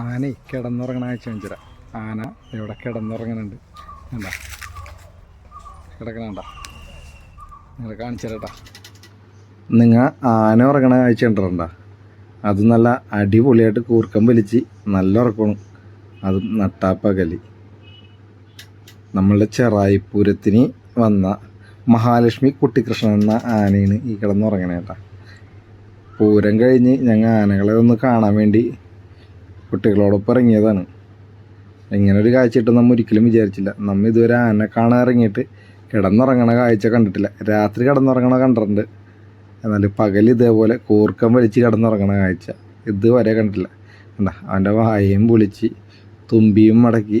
ആന കിടന്നുറങ്ങണ ആഴ്ച കാണിച്ചുതരാ. ആന ഇവിടെ കിടന്നുറങ്ങണുണ്ട്. എന്താ കിടക്കണണ്ട? നിങ്ങൾ കാണിച്ചു തരട്ടാ നിങ്ങൾ ആന ഉറങ്ങണ കാഴ്ച കണ്ടിട്ടുണ്ട? അത് നല്ല അടിപൊളിയായിട്ട് കൂർക്കം വലിച്ച് നല്ല ഉറക്കണം അതും നട്ടാപ്പകലി. നമ്മളുടെ ചെറായിപ്പൂരത്തിന് വന്ന മഹാലക്ഷ്മി കുട്ടിക്കൃഷ്ണൻ എന്ന ആനയാണ് ഈ കിടന്നുറങ്ങണേട്ടാ പൂരം കഴിഞ്ഞ് ഞങ്ങൾ ആനകളെ ഒന്ന് കാണാൻ വേണ്ടി കുട്ടികളോടൊപ്പം ഇറങ്ങിയതാണ്. ഇങ്ങനെ ഒരു കാഴ്ച കിട്ടും നമ്മൾ ഒരിക്കലും വിചാരിച്ചില്ല. നമ്മൾ ഇതുവരെ ആന കാണാൻ ഇറങ്ങിയിട്ട് കിടന്നുറങ്ങണ കാഴ്ച കണ്ടിട്ടില്ല. രാത്രി കിടന്നുറങ്ങണ കണ്ടിട്ടുണ്ട്. എന്നാൽ പകൽ ഇതേപോലെ കൂർക്കം വലിച്ച് കിടന്നുറങ്ങണ കാഴ്ച ഇതുവരെ കണ്ടിട്ടില്ല. കണ്ട? അവന്റെ വായയും പൊളിച്ച് തുമ്പിയും മടക്കി.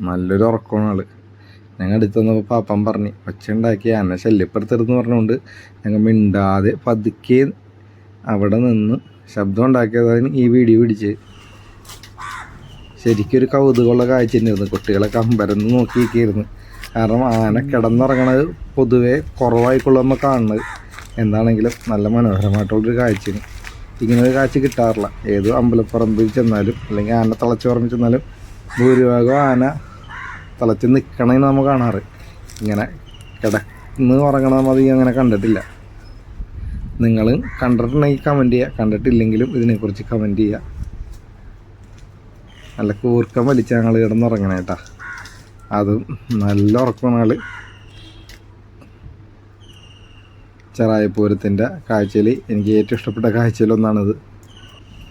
നല്ലൊരു ഉറക്കമാണ് ആൾ. ഞങ്ങൾ അടുത്ത് വന്നപ്പോൾ പാപ്പൻ പറഞ്ഞു ഒച്ച ഉണ്ടാക്കി ആന ശല്യപ്പെടുത്തരുതെന്ന് പറഞ്ഞുകൊണ്ട് ഞങ്ങൾ മിണ്ടാതെ പതുക്കെ അവിടെ നിന്ന് ശബ്ദം ഉണ്ടാക്കിയതാണ് ഈ വീഡിയോ പിടിച്ച്. ശരിക്കൊരു കൗതുകമുള്ള കാഴ്ച തന്നെയായിരുന്നു. കുട്ടികളെ കമ്പരന്ന് നോക്കിയിരിക്കുകയായിരുന്നു. കാരണം ആന കിടന്നുറങ്ങണത് പൊതുവെ കുറവായിക്കുള്ള നമ്മൾ കാണുന്നത്. എന്താണെങ്കിലും നല്ല മനോഹരമായിട്ടുള്ളൊരു കാഴ്ചയാണ്. ഇങ്ങനെ ഒരു കാഴ്ച കിട്ടാറില്ല. ഏത് അമ്പലപ്പറമ്പിൽ ചെന്നാലും അല്ലെങ്കിൽ ആന തളച്ച് പറമ്പിൽ ചെന്നാലും ഭൂരിഭാഗം ആന തളച്ച് നിൽക്കണമെന്ന് നമ്മൾ കാണാറ്. ഇങ്ങനെ കിടന്ന് ഉറങ്ങണം അത് അങ്ങനെ കണ്ടിട്ടില്ല. നിങ്ങൾ കണ്ടിട്ടുണ്ടെങ്കിൽ കമന്റ് ചെയ്യുക. കണ്ടിട്ടില്ലെങ്കിലും ഇതിനെക്കുറിച്ച് കമന്റ് ചെയ്യുക. നല്ല കൂർക്കം വലിച്ച ഞങ്ങൾ കിടന്നുറങ്ങണേ കേട്ടാ അതും നല്ല ഉറക്കമാണ് ആൾ ചെറായപ്പൂരത്തിന്റെ കാഴ്ചയിൽ എനിക്ക് ഏറ്റവും ഇഷ്ടപ്പെട്ട കാഴ്ചയിലൊന്നാണിത്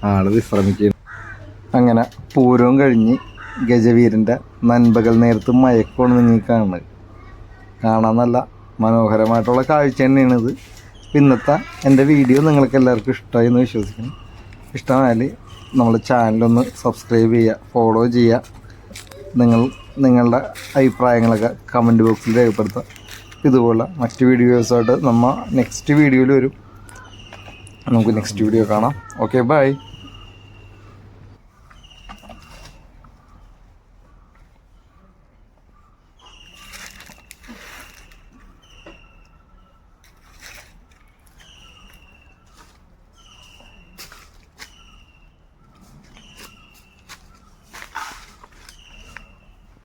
ആൾ വിശ്രമിക്കുന്നു അങ്ങനെ പൂരവും കഴിഞ്ഞ് ഗജവീരന്റെ നൻപകൽ നേരത്ത് മയക്കമാണ് നിങ്ങൾ കാണുന്നത്. കാണാൻ നല്ല മനോഹരമായിട്ടുള്ള കാഴ്ച തന്നെയാണിത്. ഇന്നത്തെ എന്റെ വീഡിയോ നിങ്ങൾക്ക് എല്ലാവർക്കും ഇഷ്ടമായി എന്ന് വിശ്വസിക്കുന്നു. ഇഷ്ടമായാൽ നമ്മൾ ചാനലൊന്ന് സബ്സ്ക്രൈബ് ചെയ്യുക ഫോളോ ചെയ്യുക. നിങ്ങൾ നിങ്ങളുടെ അഭിപ്രായങ്ങളൊക്കെ കമന്റ് ബോക്സിൽ രേഖപ്പെടുത്തുക. ഇതുപോലെ മറ്റ് വീഡിയോസായിട്ട് നമ്മൾ നെക്സ്റ്റ് വീഡിയോയിൽ വരും. നമുക്ക് നെക്സ്റ്റ് വീഡിയോ കാണാം. Okay bye